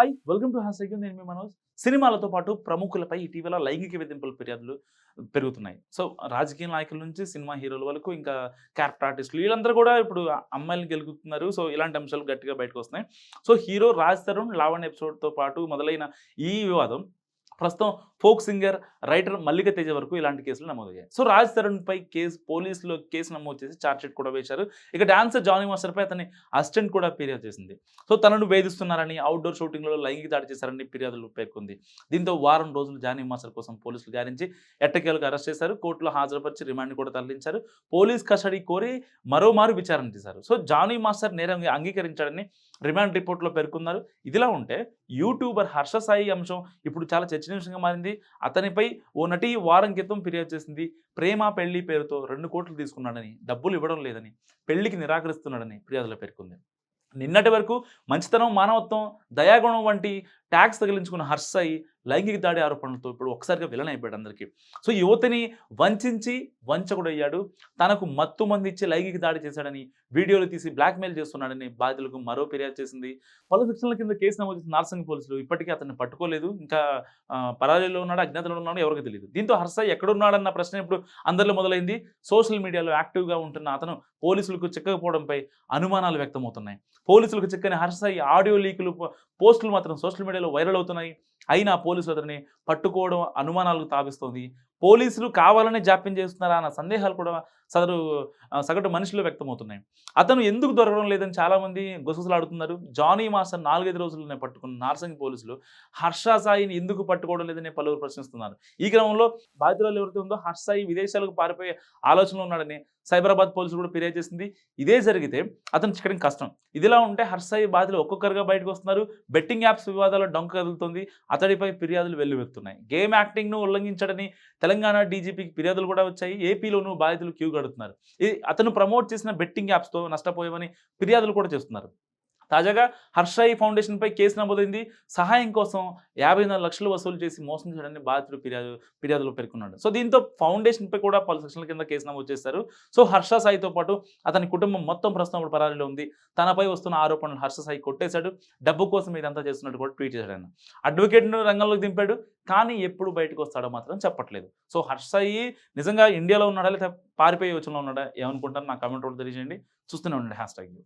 Hi welcome to has నేను మీ మనోజ్. సినిమాలతో పాటు ప్రముఖులపై ఇటీవల లైంగిక వేధింపుల ఫిర్యాదులు పెరుగుతున్నాయి. సో రాజకీయ నాయకుల నుంచి సినిమా హీరోల వరకు ఇంకా క్యారెక్టర్ ఆర్టిస్టులు వీళ్ళందరూ కూడా ఇప్పుడు అమ్మాయిలు గెలుగుతున్నారు. సో ఇలాంటి అంశాలు గట్టిగా బయటకు వస్తున్నాయి. సో హీరో రాజ్ తరుణ్ లావణ్ ఎపిసోడ్తో పాటు మొదలైన ఈ వివాదం ప్రస్తుతం folk singer writer Mallika Teja వరకు ఇలాంటి కేసులు నమోదయ్యాయి. సో రాజ్ తరుణ్ పై కేసు పోలీసులు కేసు నమోదు చేసి ఛార్జ్షీట్ కూడా వేశారు. ఇక డాన్సర్ జానీ మాస్టర్ పై అతని అసిస్టెంట్ కూడా ఫిర్యాదు చేసింది. సో తనను వేధిస్తున్నారని అవుట్డోర్ షూటింగ్లో లైంగిక దాడి చేశారని ఫిర్యాదులు పేర్కొంది. దీంతో వారం రోజులు జానీ మాస్టర్ కోసం పోలీసులు గారించి ఎట్టకేలకు అరెస్ట్ చేశారు. కోర్టులో హాజరుపరిచి రిమాండ్ కూడా తరలించారు. పోలీస్ కస్టడీ కోరి మరోమారు విచారణ చేశారు. సో జానీ మాస్టర్ నేరం అంగీకరించాడని రిమాండ్ రిపోర్ట్లో పేర్కొన్నారు. ఇదిలా ఉంటే యూట్యూబర్ హర్ష సాయి అంశం ఇప్పుడు చాలా చర్చనీయాంశంగా మారింది. అతనిపై ఓ నటి వారం క్రితం ఫిర్యాదు చేసింది. ప్రేమ పెళ్ళి పేరుతో రెండు కోట్లు తీసుకున్నాడని డబ్బులు ఇవ్వడం లేదని పెళ్ళికి నిరాకరిస్తున్నాడని ఫిర్యాదులో పేర్కొంది. నిన్నటి వరకు మంచితనం మానవత్వం దయాగుణం వంటి ట్యాక్స్ తగిలించుకున్న హర్షాయి లైంగిక దాడి ఆరోపణలతో ఇప్పుడు ఒకసారిగా విలన్ అయిపోయాడు అందరికీ. సో యువతిని వంచి వంచకుడయ్యాడు. తనకు మత్తు మంది ఇచ్చి లైంగిక దాడి చేశాడని వీడియోలు తీసి బ్లాక్మెయిల్ చేస్తున్నాడని బాధితులకు మరో ఫిర్యాదు చేసింది. పలు శిక్షణల కింద కేసు నమోదు చేసిన నార్సింగ్ పోలీసులు ఇప్పటికీ అతన్ని పట్టుకోలేదు. ఇంకా ఆ, ఉన్నాడు అజ్ఞాతంలో ఉన్నాడు ఎవరికి తెలియదు దీంతో హర్ష ఎక్కడున్నాడన్న ప్రశ్న ఇప్పుడు అందరిలో మొదలైంది. సోషల్ మీడియాలో యాక్టివ్గా ఉంటున్న అతను పోలీసులకు చిక్కకపోవడంపై అనుమానాలు వ్యక్తమవుతున్నాయి. పోలీసులకు చిక్కని హర్ష ఆడియో లీకులు పోస్టులు మాత్రం సోషల్ మీడియాలో వైరల్ అవుతున్నాయి. అయినా పోలీసులు అతన్ని పట్టుకోవడం అనుమానాలకు తావిస్తోంది. పోలీసులు కావాలనే జాప్యం చేస్తున్నారా అన్న సందేహాలు కూడా సదరు సగటు మనుషులు వ్యక్తమవుతున్నాయి. అతను ఎందుకు దొరకడం లేదని చాలామంది గుసగుసలాడుతున్నారు. జానీ మాస్టర్ నాలుగైదు రోజులనే పట్టుకున్న నార్సింగ్ పోలీసులు హర్ష సాయిని ఎందుకు పట్టుకోవడం లేదని పలువురు ప్రశ్నిస్తున్నారు. ఈ క్రమంలో బాధితురాలు ఎవరైతే ఉందో హర్ష సాయి విదేశాలకు పారిపోయే ఆలోచనలో ఉన్నాడని సైబరాబాద్ పోలీసులు కూడా ఫిర్యాదు చేసింది. ఇదే జరిగితే అతను చిక్కడం కష్టం. ఇదిలా ఉంటే హర్షాయి బాధితులు ఒక్కొక్కరుగా బయటకు వస్తున్నారు. బెట్టింగ్ యాప్స్ వివాదాల్లో డొంక కదులుతుంది. అతడిపై ఫిర్యాదులు వెల్లువెత్తున్నాయి. గేమ్ యాక్టింగ్ను ఉల్లంఘించడని తెలంగాణ డీజీపీకి ఫిర్యాదులు కూడా వచ్చాయి. ఏపీలోనూ బాధితులు క్యూ కడుతున్నారు అతను ప్రమోట్ చేసిన బెట్టింగ్ యాప్స్తో నష్టపోయామని ఫిర్యాదులు కూడా చేస్తున్నారు. తాజాగా హర్షాయి ఫౌండేషన్పై కేసు నమోదైంది. సహాయం కోసం యాభై నాలుగు లక్షలు వసూలు చేసి మోసం చేయడాన్ని బాధితుడు ఫిర్యాదు ఫిర్యాదులో పేర్కొన్నాడు. సో దీంతో ఫౌండేషన్పై కూడా పలు సెక్షన్ల కింద కేసు నమోదు చేశారు. సో హర్ష సాయితో పాటు అతని కుటుంబం మొత్తం ప్రస్తుతం ఇప్పుడు పరారీలో ఉంది. తనపై వస్తున్న ఆరోపణలు హర్ష సాయి కొట్టేశాడు. డబ్బు కోసం ఇదంతా చేస్తున్నట్టు కూడా ట్వీట్ చేశాడు ఆయన. అడ్వకేట్ను రంగంలోకి దింపాడు. కానీ ఎప్పుడు బయటకు వస్తాడో మాత్రం చెప్పట్లేదు. సో హర్ష సాయి నిజంగా ఇండియాలో ఉన్నాడా లేదా పారిపోయే యోచనలో ఉన్నాడా ఏమనుకుంటారు నా కామెంట్ రోడ్ తెలియజేయండి. చూస్తూనే ఉండండి హ్యాష్ ట్యాగ్